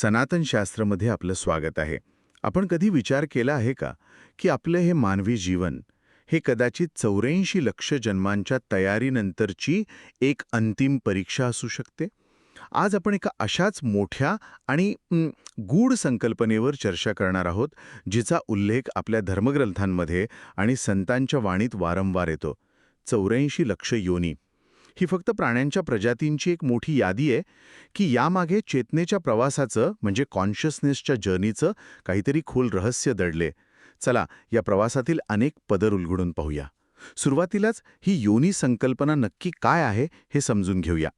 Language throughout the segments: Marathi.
सनातन शास्त्रमध्ये आपलं स्वागत आहे. आपण कधी विचार केला आहे का की आपलं हे मानवी जीवन हे कदाचित चौऱ्याऐंशी लक्ष जन्मांच्या तयारीनंतरची एक अंतिम परीक्षा असू शकते? आज आपण एका अशाच मोठ्या आणि गूढ संकल्पनेवर चर्चा करणार आहोत जिचा उल्लेख आपल्या धर्मग्रंथांमध्ये आणि संतांच्या वाणीत वारंवार येतो. चौऱ्याऐंशी लक्ष योनी. ही फक्त प्राण्यांच्या प्रजातींची एक मोठी यादी आहे की यामागे चेतनेच्या प्रवासाचं म्हणजे कॉन्शियसनेसच्या जर्नीचं काहीतरी खोल रहस्य दडले. चला या प्रवासातील अनेक पदर उलगडून पाहूया. सुरुवातीलाच ही योनी संकल्पना नक्की काय आहे हे समजून घेऊया.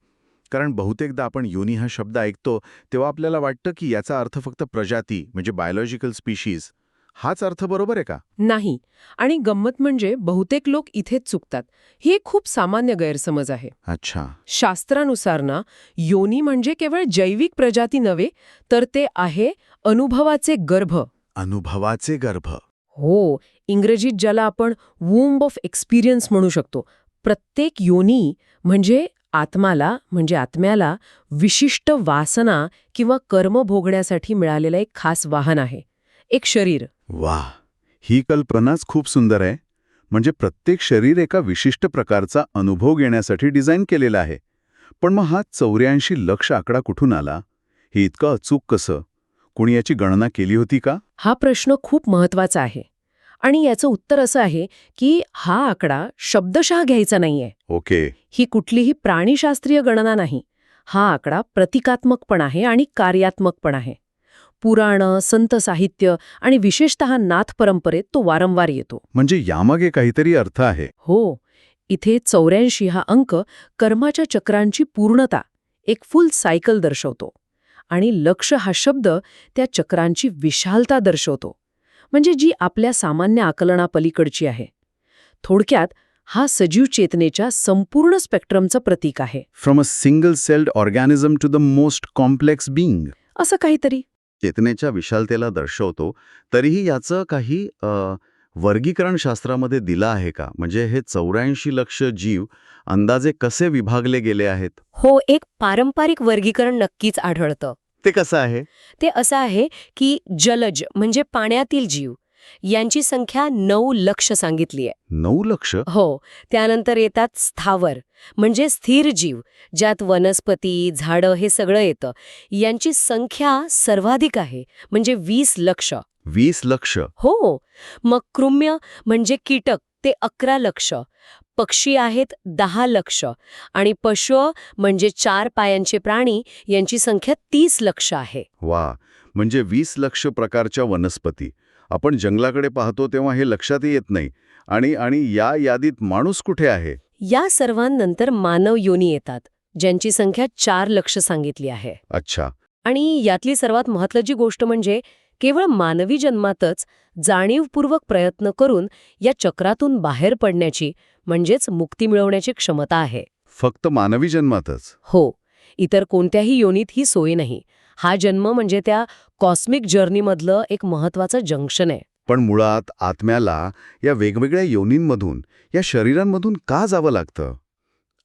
कारण बहुतेकदा आपण योनी हा शब्द ऐकतो तेव्हा आपल्याला वाटतं की याचा अर्थ फक्त प्रजाती म्हणजे बायोलॉजिकल स्पीशीज हाच अर्थ बरोबर आहे का? नाही. आणि गंमत म्हणजे बहुतेक लोक इथेच चुकतात. ही एक खूप सामान्य गैरसमज आहे. अच्छा. शास्त्रानुसार ना योनी म्हणजे केवळ जैविक प्रजाती नव्हे तर ते आहे अनुभवाचे गर्भ. अनुभवाचे गर्भ. हो इंग्रजीत ज्याला आपण वूम्ब ऑफ एक्सपिरियन्स म्हणू शकतो. प्रत्येक योनी म्हणजे आत्माला म्हणजे आत्म्याला विशिष्ट वासना किंवा कर्म भोगण्यासाठी मिळालेलं एक खास वाहन आहे. एक शरीर. वा ही कल्पनाच खूप सुंदर आहे. म्हणजे प्रत्येक शरीर एका विशिष्ट प्रकारचा अनुभव घेण्यासाठी डिझाईन केलेला आहे. पण मग हा चौऱ्याऐंशी लक्ष आकडा कुठून आला? हे इतकं अचूक कसं? कोणी याची गणना केली होती का? हा प्रश्न खूप महत्त्वाचा आहे. आणि याचं उत्तर असं आहे की हा आकडा शब्दशः घ्यायचा नाहीये. ओके. ही कुठलीही प्राणीशास्त्रीय गणना नाही. हा आकडा प्रतिकात्मक पण आहे आणि कार्यात्मक पण आहे. पुराणं संत साहित्य आणि विशेषत नाथ परंपरेत तो वारंवार येतो. म्हणजे यामागे काहीतरी अर्थ आहे. हो इथे चौऱ्याऐंशी हा अंक कर्माच्या चक्रांची पूर्णता एक फुल सायकल दर्शवतो आणि लक्ष हा शब्द त्या चक्रांची विशालता दर्शवतो. म्हणजे जी आपल्या सामान्य आकलनापलीकडची आहे. थोडक्यात हा सजीव चेतनेच्या संपूर्ण स्पेक्ट्रमचं प्रतीक आहे. From a single celled organism to the most complex being असं काहीतरी. चेतनेच्या विशालतेला दर्शवतो. तरीही याचं काही वर्गीकरण शास्त्रामध्ये दिलं आहे का? म्हणजे हे चौऱ्याऐंशी लक्ष जीव अंदाजे कसे विभागले गेले आहेत? हो एक पारंपरिक वर्गीकरण नक्कीच आढळतं. ते कसं आहे? ते असं आहे की जलज म्हणजे पाण्यातील जीव यांची संख्या नऊ लक्ष सांगितली आहे. नऊ लक्ष? हो त्यानंतर येतात स्थावर म्हणजे स्थिर जीव ज्यात वनस्पती झाडं हे सगळं येतं. यांची संख्या सर्वाधिक आहे म्हणजे वीस लक्ष. वीस लक्ष. हो मग कृम्य म्हणजे कीटक ते अकरा लक्ष. पक्षी आहेत दहा लक्ष. आणि पशु म्हणजे चार पायांचे प्राणी यांची संख्या तीस लक्ष आहे. वा म्हणजे वीस लक्ष प्रकारच्या वनस्पती. आपण जंगलाकडे पाहतो तेव्हा हे लक्षातही येत नाही. आणि आणि या यादीत माणूस कुठे आहे? या सर्वांनंतर मानव योनी येतात ज्यांची संख्या चार लक्ष सांगितली आहे. अच्छा. आणि यातली सर्वात महत्त्वाची गोष्ट म्हणजे केवळ मानवी जन्मातच जाणीवपूर्वक प्रयत्न करून या चक्रातून बाहेर पडण्याची म्हणजेच मुक्ती मिळवण्याची क्षमता आहे. फक्त मानवी जन्मातच? हो. इतर कोणत्याही योनीत ही सोय नाही. हा जन्म म्हणजे त्या कॉस्मिक जर्नीमधलं एक महत्वाचं जंक्शन आहे. पण मुळात आत्म्याला या वेगवेगळ्या योनींमधून या शरीरांमधून का जावं लागतं?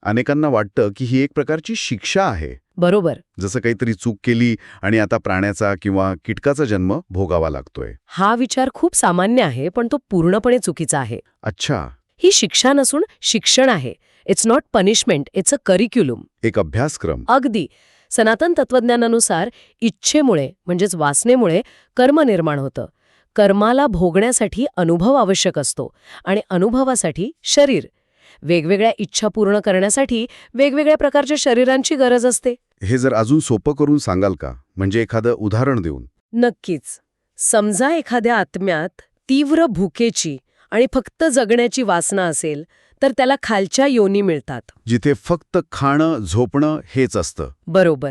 अनेकांना वाटतं की ही एक प्रकारची शिक्षा आहे. बरोबर. जसं काहीतरी चूक केली आणि आता प्राण्याचा किंवा कीटकाचा जन्म भोगावा लागतोय. हा विचार खूप सामान्य आहे पण तो पूर्णपणे चुकीचा आहे. अच्छा. ही शिक्षा नसून शिक्षण आहे. It's not punishment it's a curriculum एक अभ्यासक्रम. अगदी. सनातन तत्वज्ञानानुसार इच्छेमुळे म्हणजेच वासनेमुळे कर्म निर्माण होतं. कर्माला भोगण्यासाठी अनुभव आवश्यक असतो आणि अनुभवासाठी शरीर. वेगवेगळ्या इच्छा पूर्ण करण्यासाठी वेगवेगळ्या प्रकारच्या शरीरांची गरज असते. हे जर अजून सोपं करून सांगाल का? म्हणजे एखादं उदाहरण देऊन. नक्कीच. समजा एखाद्या आत्म्यात तीव्र भुकेची आणि फक्त जगण्याची वासना असेल तर त्याला खालच्या योनी मिळतात. जिथे फक्त खाणं झोपणं हेच असतं. बरोबर.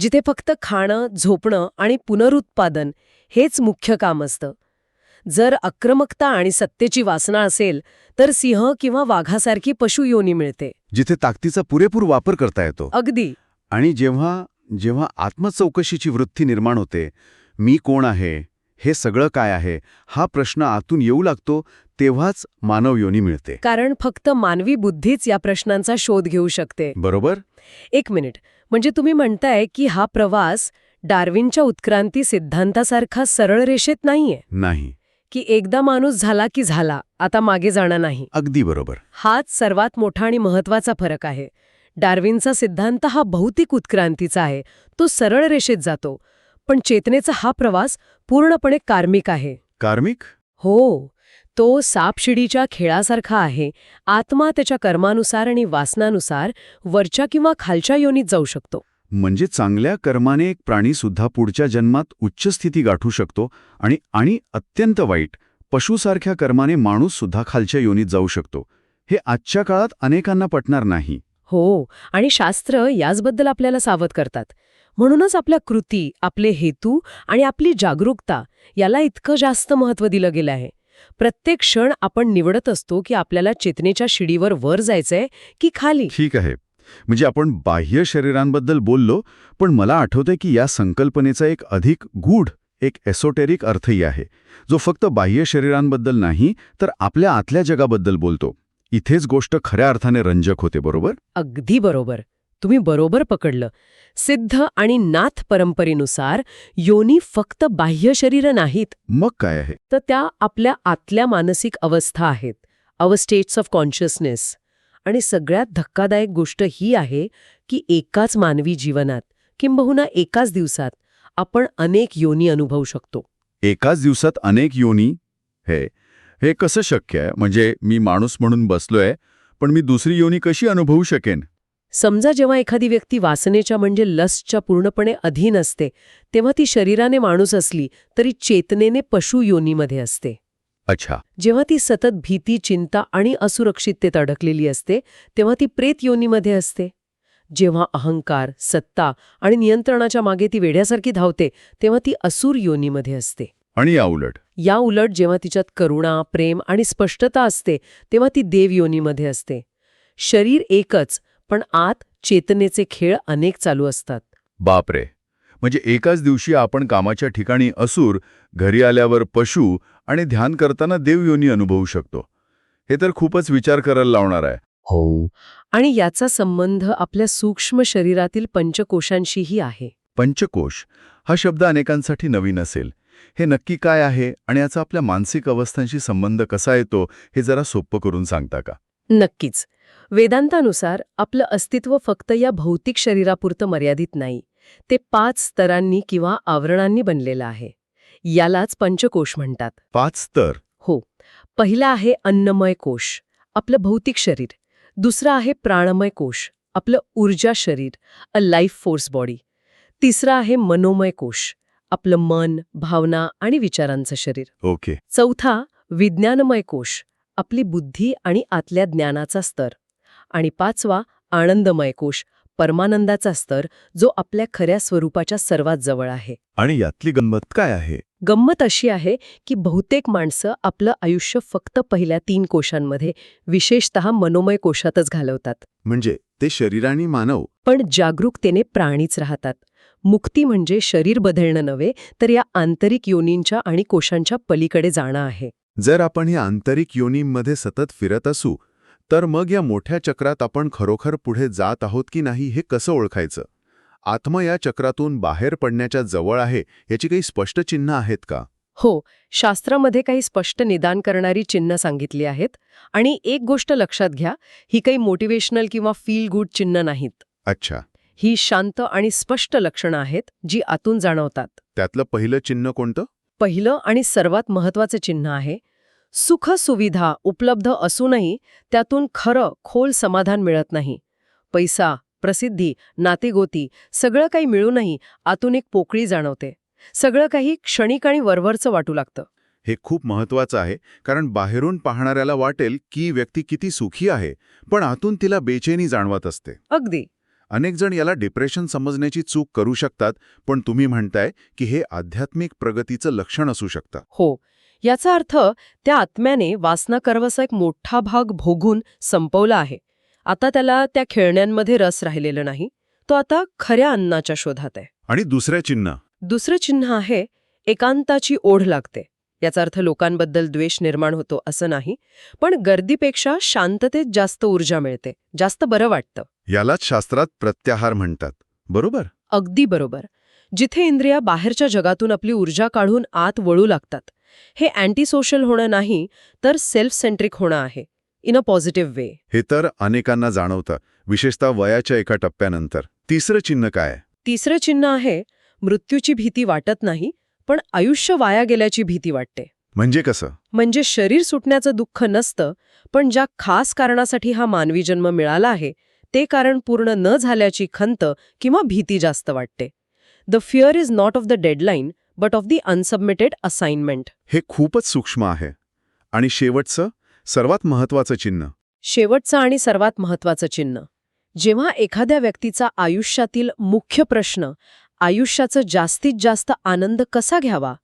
जिथे फक्त खाणं झोपणं आणि पुनरुत्पादन हेच मुख्य काम असतं. जर आक्रमकता आणि सत्तेची वासना असेल तर सिंह किंवा वाघासारखी पशुयोनी मिळते. जिथे ताकदीचा पुरेपूर वापर करता येतो. अगदी. आणि जेव्हा जेव्हा आत्मचौकशीची वृत्ती निर्माण होते मी कोण आहे? हे सगळं काय आहे? हा प्रश्न आतून येऊ लागतो तेव्हाच मानव योनी मिळते. कारण फक्त मानवी बुद्धीच या प्रश्नांचा शोध घेऊ शकते. बरोबर? एक मिनिट. म्हणजे तुम्ही म्हणताय की हा प्रवास डार्विनच्या उत्क्रांती सिद्धांतासारखा सरळ रेषेत नाहीये? नाही. की एकदा माणूस झाला की झाला आता मागे जाणं नाही? अगदी बरोबर. हाच सर्वात मोठा आणि महत्त्वाचा फरक आहे. डार्विनचा सिद्धांत हा भौतिक उत्क्रांतीचा आहे. तो सरळ रेषेत जातो. पण चेतनेचा हा प्रवास पूर्णपणे कार्मिक आहे. कार्मिक? हो. तो सापशिडीच्या खेळासारखा आहे. आत्मा त्याच्या कर्मानुसार आणि वासनानुसार वरच्या किंवा खालच्या योनीत जाऊ शकतो. म्हणजे चांगल्या कर्माने एक प्राणी सुद्धा पुढच्या जन्मात उच्च स्थिती गाठू शकतो आणि आणि अत्यंत वाईट पशुसारख्या कर्माने माणूस सुद्धा खालच्या योनीत जाऊ शकतो. हे आजच्या काळात अनेकांना पटणार नाही. हो आणि शास्त्र याचबद्दल आपल्याला सावध करतात. म्हणूनच आपल्या कृती आपले हेतू आणि आपली जागरूकता याला इतकं जास्त महत्त्व दिलं गेलं आहे. प्रत्येक क्षण आपण निवडत असतो की आपल्याला चेतनेच्या शिडीवर वर जायचंय की खाली. ठीक आहे. म्हणजे आपण बाह्य शरीरांबद्दल बोललो पण मला आठवतंय की या संकल्पनेचा एक अधिक गूढ एक एसोटेरिक अर्थही आहे. जो फक्त बाह्य शरीरांबद्दल नाही तर आपल्या आतल्या जगाबद्दल बोलतो. इथेच गोष्ट खऱ्या अर्थाने रंजक होते बरोबर? अगदी बरोबर. तुम्ही बरोबर पकडलं. सिद्ध आणि नाथ परंपरेनुसार योनी फक्त बाह्य शरीर नाहीत. मग काय आहे? तर त्या आपल्या आतल्या मानसिक अवस्था आहेत. Our states of consciousness. आणि सगळ्यात धक्कादायक गोष्ट ही आहे की एकाच मानवी जीवनात किंबहुना एकाच दिवसात आपण अनेक योनी अनुभवू शकतो. एकाच दिवसात अनेक योनी? हे हे कसं शक्य आहे? म्हणजे मी माणूस म्हणून बसलोय पण मी दुसरी योनी कशी अनुभवू शकेन? समजा जेव्हा एखादी व्यक्ती वासनेच्या म्हणजे लसच्या पूर्णपणे अधीन असते तेव्हा ती शरीराने माणूस असली तरी चेतनेने पशु योनीमध्ये असते. अच्छा. जेव्हा ती सतत भीती चिंता आणि असुरक्षिततेत अडकलेली असते तेव्हा ती प्रेत योनीमध्ये असते. जेव्हा अहंकार सत्ता आणि नियंत्रणाच्या मागे ती वेड्यासारखी धावते तेव्हा ती असुर योनीमध्ये असते. आणि या उलट. या उलट जेव्हा तिच्यात करुणा प्रेम आणि स्पष्टता असते तेव्हा ती देव योनीमध्ये असते. शरीर एकच पण आत चेतनेचे खेळ अनेक चालू असतात. बापरे! म्हणजे एकाच दिवशी आपण कामाच्या ठिकाणी असूर घरी आल्यावर पशु आणि ध्यान करताना देवयोनी अनुभवू शकतो. हे तर खूपच विचार करायला लावणार आहे. हो. आणि याचा संबंध आपल्या सूक्ष्म शरीरातील पंचकोशांशीही आहे. पंचकोश हा शब्द अनेकांसाठी नवीन असेल. हे नक्की काय आहे आणि याचा आपल्या मानसिक अवस्थांशी संबंध कसा येतो हे जरा सोपं करून सांगता का? नक्कीच. वेदांतानुसार आपलं अस्तित्व फक्त या भौतिक शरीरापुरतं मर्यादित नाही ते पाच स्तरांनी किंवा आवरणांनी बनलेलं आहे. यालाच पंचकोश म्हणतात. पाच तर हो. पहिला आहे अन्नमय कोश आपलं भौतिक शरीर. दुसरा आहे प्राणमय कोश आपलं ऊर्जा शरीर अ लाईफ फोर्स बॉडी तिसरा आहे मनोमय कोश आपलं मन भावना आणि विचारांचं शरीर. ओके. चौथा विज्ञानमय कोश आपली बुद्धी आणि आतल्या ज्ञानाचा स्तर. आणि पाचवा आनंदमय कोश परमानंदाचा स्तर जो आपल्या खऱ्या स्वरूपाच्या सर्वात जवळ आहे. आणि यातली गंमत काय आहे? गंमत अशी आहे की बहुतेक माणसं आपलं आयुष्य फक्त पहिल्या तीन कोशांमध्ये विशेषतः मनोमय कोशातच घालवतात. म्हणजे ते शरीराने मानव. पण जागरूकतेने प्राणीच राहतात. मुक्ती म्हणजे शरीर बदलणं नव्हे तर या आंतरिक योनींच्या आणि कोशांच्या पलीकडे जाणं आहे. जर आपण या आंतरिक योनींमध्ये सतत फिरत असू तर मग या मोठ्या चक्रात आपण खरोखर पुढे जात आहोत की नाही हे कसं ओळखायचं? आत्मा या चक्रातून बाहेर पडण्याच्या जवळ आहे याची काही स्पष्ट चिन्ह आहेत का? हो शास्त्रामध्ये काही स्पष्ट निदान करणारी चिन्ह सांगितली आहेत. आणि एक गोष्ट लक्षात घ्या ही काही मोटिवेशनल किंवा फील गुड चिन्ह नाहीत. अच्छा. ही शांत आणि स्पष्ट लक्षणं आहेत जी आतून जाणवतात. त्यातलं पहिलं चिन्ह कोणतं? पहिलं आणि सर्वात महत्वाचं चिन्ह आहे सुख सुविधा उपलब्ध असूनही त्यातून खरं खोल समाधान मिळत नाही. पैसा प्रसिद्धी नातेगोती सगळं काही मिळूनही आतून एक पोकळी जाणवते. सगळं काही क्षणिक आणि वरवरचं वाटू लागतं. हे खूप महत्वाचं आहे कारण बाहेरून पाहणाऱ्याला वाटेल की व्यक्ती किती सुखी आहे पण आतून तिला बेचैनी जाणवत असते. अगदी. अनेक जण याला डिप्रेशन समजण्याची चूक करू शकतात पण तुम्ही म्हणताय की हे आध्यात्मिक प्रगतीचं लक्षण असू शकतं. हो. याचा अर्थ त्या आत्म्याने वासना करवसा एक मोठा भाग भोगून संपवला आहे. आता त्याला त्या खेळण्यांमध्ये रस राहिलेला नाही. तो आता खऱ्या अन्नाच्या शोधात आहे. आणि दुसऱ्या चिन्ह? दुसरं चिन्ह आहे एकांताची ओढ लागते. याचा अर्थ लोकांबद्दल द्वेष निर्माण होतो असं नाही पण गर्दीपेक्षा शांततेत जास्त ऊर्जा मिळते जास्त बरं वाटतं. यालाच शास्त्रात प्रत्याहार म्हणतात. बरोबर? अगदी बरोबर. जिथे इंद्रिया बाहेरच्या जगातून आपली ऊर्जा काढून आत वळू लागतात. हे अँटी सोशल होणं नाही तर सेल्फ सेंट्रिक होणं आहे इन अ पॉझिटिव्ह वे. हे तर अनेकांना जाणवतं विशेषतः वयाच्या एका टप्प्यानंतर. तिसरं चिन्ह काय? तिसरं चिन्ह आहे मृत्यूची भीती वाटत नाही पण आयुष्य वाया गेल्याची भीती वाटते. म्हणजे कसं? म्हणजे शरीर सुटण्याचं दुःख नसतं पण ज्या खास कारणासाठी हा मानवी जन्म मिळाला आहे ते कारण पूर्ण न झाल्याची खंत किंवा भीती जास्त वाटते. The fear is not of the deadline but of the unsubmitted assignment हे खूपच सूक्ष्म आहे. आणि शेवटचं सर्वात महत्वाचं चिन्ह. शेवटचं आणि सर्वात महत्वाचं चिन्ह. जेव्हा एखाद्या व्यक्तीचा आयुष्यातील मुख्य प्रश्न आयुष्याचं जास्तीत जास्त आनंद कसा घ्यावा?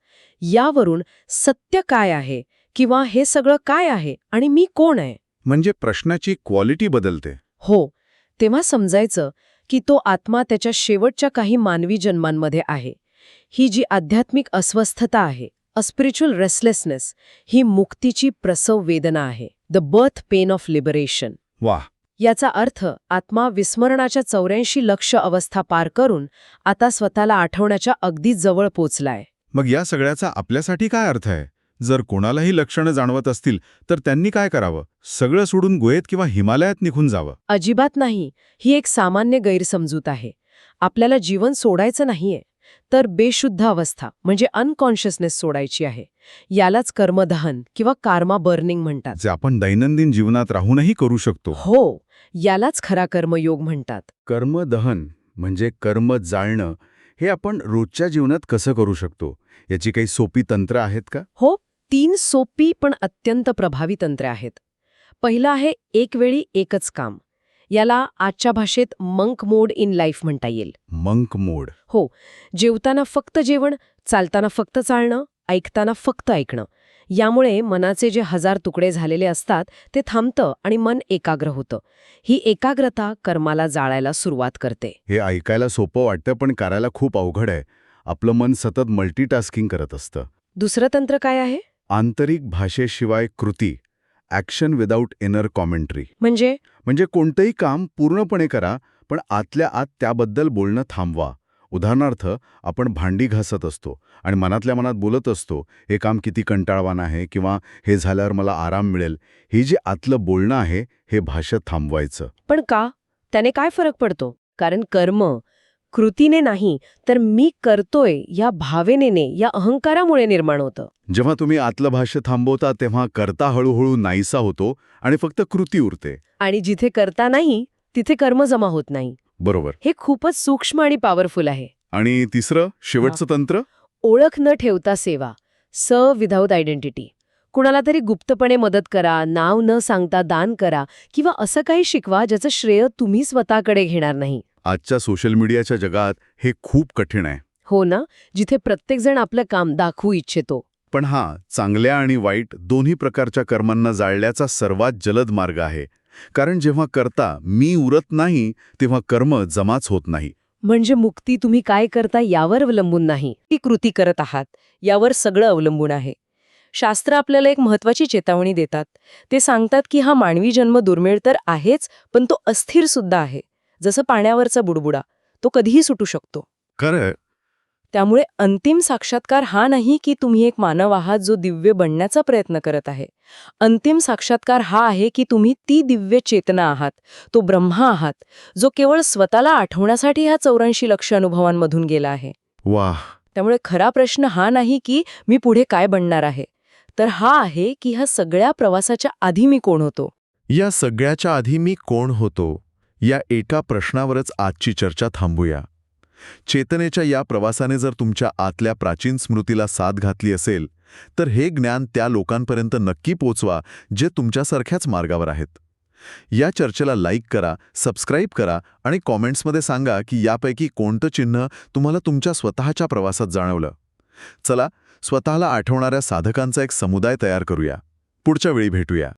यावरून सत्य काय आहे? किंवा हे सगळं काय आहे? आणि मी कोण आहे? म्हणजे प्रश्नाची क्वालिटी बदलते. हो. तेव्हा समजायचं की तो आत्मा त्याच्या शेवटच्या काही मानवी जन्मांमध्ये आहे. ही जी आध्यात्मिक अस्वस्थता आहे अ स्पिरिच्युअल रेसलेसनेस ही मुक्तीची प्रसव वेदना आहे. The birth pain of liberation वाह! याचा अर्थ आत्मा विस्मरणाच्या चौऱ्याऐंशी लक्ष अवस्था पार करून आता स्वतःला आठवण्याच्या अगदी जवळ पोचलाय. मग या सगळ्याचा आपल्यासाठी काय अर्थ आहे? जर कोणालाही लक्षणं जाणवत असतील तर त्यांनी काय करावं? सगळं सोडून गोयेत किंवा हिमालयात निघून जावं. अजिबात नाही. ही एक सामान्य गैरसमजूत आहे. आपल्याला जीवन सोडायचं नाहीये. तर बेशुद्ध अवस्था म्हणजे अनकॉन्शियसनेस सोडायची आहे. यालाच कर्मदहन किंवा कार्मा बर्निंग म्हणतात. जे आपण दैनंदिन जीवनात राहूनही करू शकतो. हो यालाच खरा कर्मयोग म्हणतात. कर्मदहन म्हणजे कर्म जाळणं हे आपण रोजच्या जीवनात कसं करू शकतो? याची काही सोपी तंत्र आहेत का? हो तीन सोपी पण अत्यंत प्रभावी तंत्रे आहेत. पहिलं आहे एक वेळी एकच काम. याला आजच्या भाषेत मंक मोड इन लाईफ म्हणता येईल. Monk mode. हो जेवताना फक्त जेवण चालताना फक्त चालणं ऐकताना फक्त ऐकणं. यामुळे मनाचे जे हजार तुकडे झालेले असतात ते थांबतं आणि मन एकाग्र होतं. ही एकाग्रता कर्माला जाळायला सुरुवात करते. हे ऐकायला सोपं वाटतं पण करायला खूप अवघड आहे. आपलं मन सतत मल्टीटास्किंग करत असतं. दुसरं तंत्र काय आहे? आंतरिक भाषेशिवाय कृती. ॲक्शन विदाऊट इनर कॉमेंट्री म्हणजे? म्हणजे कोणतंही काम पूर्णपणे करा पण आतल्या आत त्याबद्दल बोलणं थांबवा. उदाहरणार्थ आपण भांडी घासत असतो आणि मनातल्या मनात बोलत असतो हे काम किती कंटाळवान आहे किंवा हे झाल्यावर मला आराम मिळेल. ही जी आतलं बोलणं आहे हे भाषा थांबवायचं. पण का? त्याने काय फरक पडतो? कारण कर्म कृतीने नाही तर मी करतोय या भावनेने या अहंकारामुळे निर्माण होतं. जेव्हा तुम्ही आतलं भाष्य थांबवता तेव्हा करता हळूहळू नाहीसा होतो आणि फक्त कृती उरते. आणि जिथे करता नाही तिथे कर्म जमा होत नाही. बरोबर. हे खूपच सूक्ष्म आणि पॉवरफुल आहे. आणि तिसरं शेवटचं तंत्र? ओळख न ठेवता सेवा स विदाऊट आयडेंटिटी कुणाला तरी गुप्तपणे मदत करा नाव न सांगता दान करा किंवा असं काही शिकवा ज्याचं श्रेय तुम्ही स्वतःकडे घेणार नाही. आजच्या सोशल मीडियाच्या जगात हे खूप कठीण आहे. हो ना? जिथे प्रत्येकजण आपलं काम दाखवू इच्छितो. पण हा चांगल्या आणि वाईट दोन्ही प्रकारच्या कर्मांना जाळल्याचा सर्वात जलद मार्ग आहे. कारण जेव्हा करता मी उरत नाही तेव्हा कर्म जमाच होत नाही. म्हणजे मुक्ती तुम्ही काय करता यावर अवलंबून नाही. ती कृती करत आहात यावर सगळं अवलंबून आहे. शास्त्र आपल्याला एक महत्वाची चेतावणी देतात. ते सांगतात की हा मानवी जन्म दुर्मिळ तर आहेच पण तो अस्थिर सुद्धा आहे. जसं पाण्यावरचा बुडबुडा तो कधीही सुटू शकतो. खरं त्यामुळे अंतिम साक्षात्कार हा नाही की तुम्ही एक मानव आहात जो दिव्य बनण्याचा प्रयत्न करत आहे. अंतिम साक्षात्कार हा आहे की तुम्ही ती दिव्य चेतना आहात तो ब्रह्मा आहात जो केवळ स्वतःला आठवण्यासाठी ह्या चौऱ्याऐंशी लक्ष अनुभवांमधून गेला आहे. वाह! त्यामुळे खरा प्रश्न हा नाही की मी पुढे काय बनणार आहे तर हा आहे की ह्या सगळ्या प्रवासाच्या आधी मी कोण होतो? या सगळ्याच्या आधी मी कोण होतो? या एका प्रश्नावरच आजची चर्चा थांबूया. चेतनेच्या या प्रवासाने जर तुमच्या आतल्या प्राचीन स्मृतीला साथ घातली असेल तर हे ज्ञान त्या लोकांपर्यंत नक्की पोचवा जे तुमच्यासारख्याच मार्गावर आहेत. या चर्चेला लाईक करा सबस्क्राईब करा आणि कॉमेंट्समध्ये सांगा की यापैकी कोणतं चिन्ह तुम्हाला तुमच्या स्वतःच्या प्रवासात जाणवलं. चला स्वतःला आठवणाऱ्या साधकांचा एक समुदाय तयार करूया. पुढच्या वेळी भेटूया.